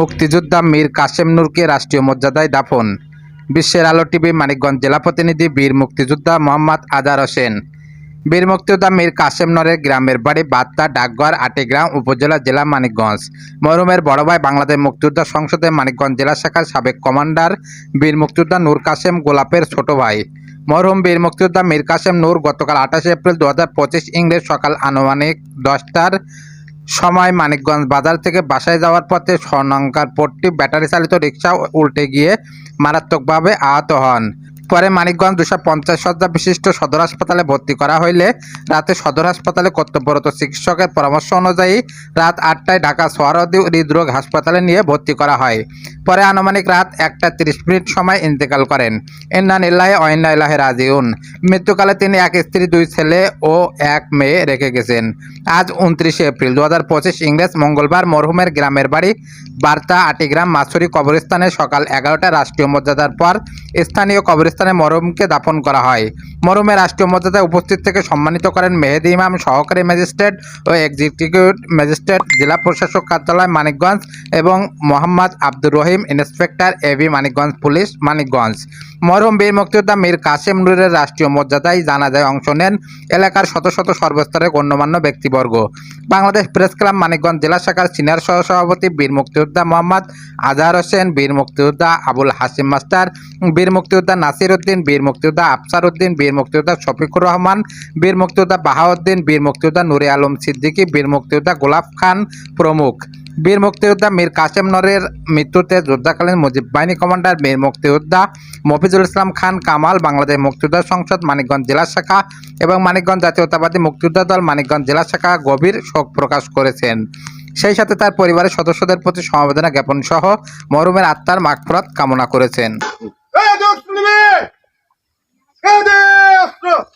মুক্তিযোদ্ধা মীর কাসেম নূরকে রাষ্ট্রীয় মর্যাদায় দাফন। বিশ্বের আলো টিভি মানিকগঞ্জ জেলা প্রতিনিধি বীর মুক্তিযোদ্ধা মোহাম্মদ আজার হোসেন। বীর মুক্তিযোদ্ধা মীর কাসেম নরের গ্রামের বাড়ি বাত্তা ডাকঘর আটিগ্রাম উপজেলা জেলা মানিকগঞ্জ। মরহুমের বড় ভাই বাংলাদেশ মুক্তিযোদ্ধা সংসদে মানিকগঞ্জ জেলা শাখার সাবেক কমান্ডার বীর মুক্তিযোদ্ধা নূর কাসেম গোলাপের ছোট ভাই। মরহুম বীর মুক্তিযোদ্ধা মীর কাসেম নূর গতকাল আঠাশে এপ্রিল দু হাজার পঁচিশ ইংরেজ সকাল আনুমানিক দশটার সময় মানিকগঞ্জ বাজার থেকে বাসায় যাওয়ার পথে স্বর্ণাঙ্কার পট্টি ব্যাটারি চালিত রিক্সা উল্টে গিয়ে মারাত্মকভাবে আহত হন। পরে মানিকগঞ্জ দুশো পঞ্চাশ শয্যা বিশিষ্ট সদর হাসপাতালে ভর্তি করা হইলে রাতে সদর হাসপাতালে কর্তব্যরত চিকিৎসকের পরামর্শ অনুযায়ী রাত আটটায় ঢাকা সোহরাওয়ার্দী হৃদরোগ হাসপাতালে নিয়ে ভর্তি করা হয়। পরে আনুমানিক রাত একটা তিরিশ মিনিট সময় ইন্তেকাল করেন। ইন্নান ইল্লাহে অইন্না ইল্লাহে রাজিউন। মৃত্যুকালে তিনি এক স্ত্রী, দুই ছেলে ও এক মেয়ে রেখে গেছেন। আজ উনত্রিশে এপ্রিল দু হাজার পঁচিশ ইংরেজ মঙ্গলবার মরহুমের গ্রামের বাড়ি বার্তা আটিগ্রাম মাছুরি কবরস্থানে সকাল এগারোটা রাষ্ট্রীয় মর্যাদার পর স্থানীয় কবরস্থানে মরহুমকে দাপন করা হয়। মরমে রাষ্ট্রীয় মর্যাদায় উপস্থিত থেকে সম্মানিত করেন মেহেদি ইমাম, সহকারী ম্যাজিস্ট্রেট ও এক্সিকিউটিভ ম্যাজিস্ট্রেট, জেলা প্রশাসক কার্যালয় মানিকগঞ্জ এবং Mohammad Abdur Rahim, inspector AB Manikganj police Manikganj. মরম বীর মুক্তিযোদ্ধা মীর কাসেম নুরের রাষ্ট্রীয় মর্যাদায় জানাজায় অংশ নেন এলাকার শত শত সর্বস্তরের গণ্যমান্য ব্যক্তিবর্গ। বাংলাদেশ প্রেস ক্লাব মানিকগঞ্জ জেলা শাখার সিনিয়র সহসভাপতি বীর মুক্তিযোদ্ধা মোহাম্মদ আজহার হোসেন, বীর মুক্তিযোদ্ধা আবুল হাসিম মাস্টার, বীর মুক্তিযোদ্ধা নাসির উদ্দিন বীর মুক্তিযোদ্ধা আফসার উদ্দিন বীর মুক্তিযোদ্ধা শফিকুর রহমান, বীর মুক্তিযোদ্ধা বাহাউদ্দিন, বীর মুক্তিযোদ্ধা নুরে আলম সিদ্দিকী, বীর মুক্তিযোদ্ধা গোলাপ খান প্রমুখ। বীর মুক্তিযোদ্ধা মীর কাসেম নরের মৃত্যুতে যুদ্ধকালীন মুজিব বাহিনী কমান্ডার বীর মুক্তিযোদ্ধা মফিজুল ইসলাম খান কামাল, বাংলাদেশ মুক্তিযোদ্ধা সংসদ মানিকগঞ্জ জেলা শাখা এবং মানিকগঞ্জ জাতীয়তাবাদী মুক্তিযোদ্ধা দল মানিকগঞ্জ জেলা শাখা গভীর শোক প্রকাশ করেছেন। সেই সাথে তার পরিবারের সদস্যদের প্রতি সমবেদনা জ্ঞাপন সহ মরুমের আত্মার মাগফরাত কামনা করেছেন। Hadi üstüne! Hadi üstüne!